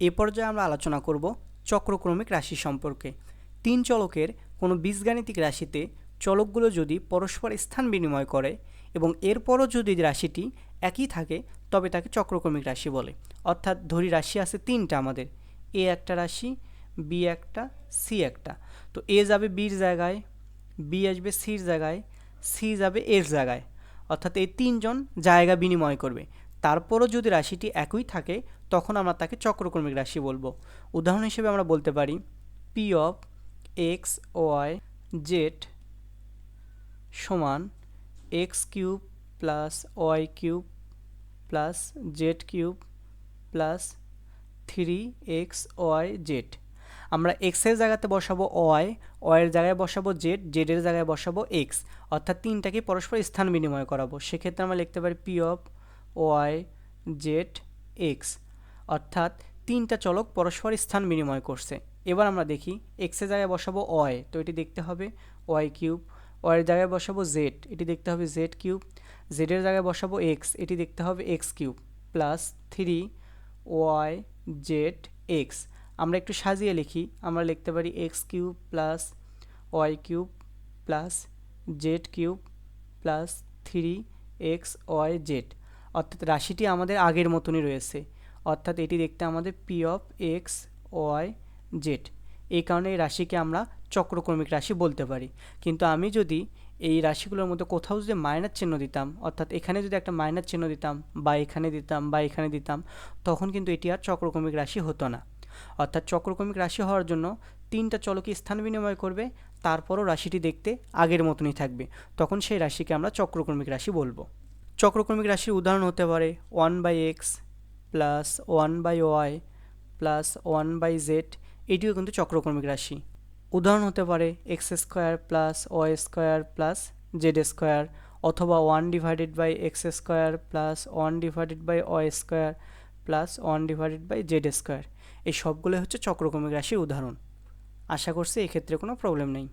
এ পর্যায়ে আমরা আলোচনা করব চক্রক্রমিক রাশি সম্পর্কে। তিন চলকের কোনো বীজগাণিতিক রাশিতে চলকগুলো যদি পরস্পর স্থান বিনিময় করে এবং এরপরও যদি রাশিটি একই থাকে, তবে তাকে চক্রক্রমিক রাশি বলে। অর্থাৎ ধরি রাশি আছে তিনটা আমাদের। এ একটা রাশি, বি একটা, সি একটা। তো এ যাবে বির জায়গায়, বি আসবে সির জায়গায়, সি যাবে এর জায়গায়। অর্থাৎ এই তিনজন জায়গা বিনিময় করবে। তারপরও যদি রাশিটি একই থাকে, তখন আমরা তাকে চক্রক্রমিক রাশি বলব। উদাহরণ হিসেবে আমরা বলতে পারি P of X Y Z সমান X cube plus Y cube plus Z cube plus three X Y Z আমরা এক্সের জায়গাতে বসাবো ওয়াই ওয়াইয়ের জায়গায় বসাবো জেড জেডের জায়গায় বসাবো এক্স অর্থাৎ তিনটাকে পরস্পর স্থান বিনিময় করাবো। সেক্ষেত্রে আমরা লিখতে পারি P of Y, Z, X. অর্থাৎ তিনটা চলক পরস্পর স্থান বিনিময় করছে। এবার আমরা দেখি এক্সের জায়গায় বসাবো ওয়াই, তো এটি দেখতে হবে ওয়াই কিউব। ওয়াইয়ের জায়গায় বসাবো জেড, এটি দেখতে হবে জেড কিউব। জেডের জায়গায় বসাবো এক্স, এটি দেখতে হবে X cube plus three Y, Z, X. আমরা একটু সাজিয়ে লিখি। আমরা লিখতে পারি X cube plus Y cube plus Z cube plus three X, Y, Z. অর্থাৎ রাশিটি আমাদের আগের মতনই রয়েছে। অর্থাৎ এটি দেখতে আমাদের P of X Y Z এই কারণে এই রাশিকে আমরা চক্রক্রমিক রাশি বলতে পারি। কিন্তু আমি যদি এই রাশিগুলোর মধ্যে কোথাও যদি মাইনাস চিহ্ন দিতাম, অর্থাৎ এখানে যদি একটা মাইনাস চিহ্ন দিতাম বা এখানে দিতাম বা এখানে দিতাম, তখন কিন্তু এটি আর চক্রক্রমিক রাশি হতো না। অর্থাৎ চক্রক্রমিক রাশি হওয়ার জন্য তিনটা চলকে স্থান বিনিময় করবে, তারপরও রাশিটি দেখতে আগের মতনই থাকবে। তখন সেই রাশিকে আমরা চক্রক্রমিক রাশি বলব। চক্রক্রমিক রাশির উদাহরণ হতে পারে one by X plus one by Y plus one by Z এটিও কিন্তু চক্রক্রমিক রাশি। উদাহরণ হতে পারে X square plus Y square plus Z square অথবা one divided by X square plus one divided by Y square plus one divided by Z square এই সবগুলোই হচ্ছে চক্রক্রমিক রাশির উদাহরণ। আশা করছি এক্ষেত্রে কোনো প্রবলেম নেই।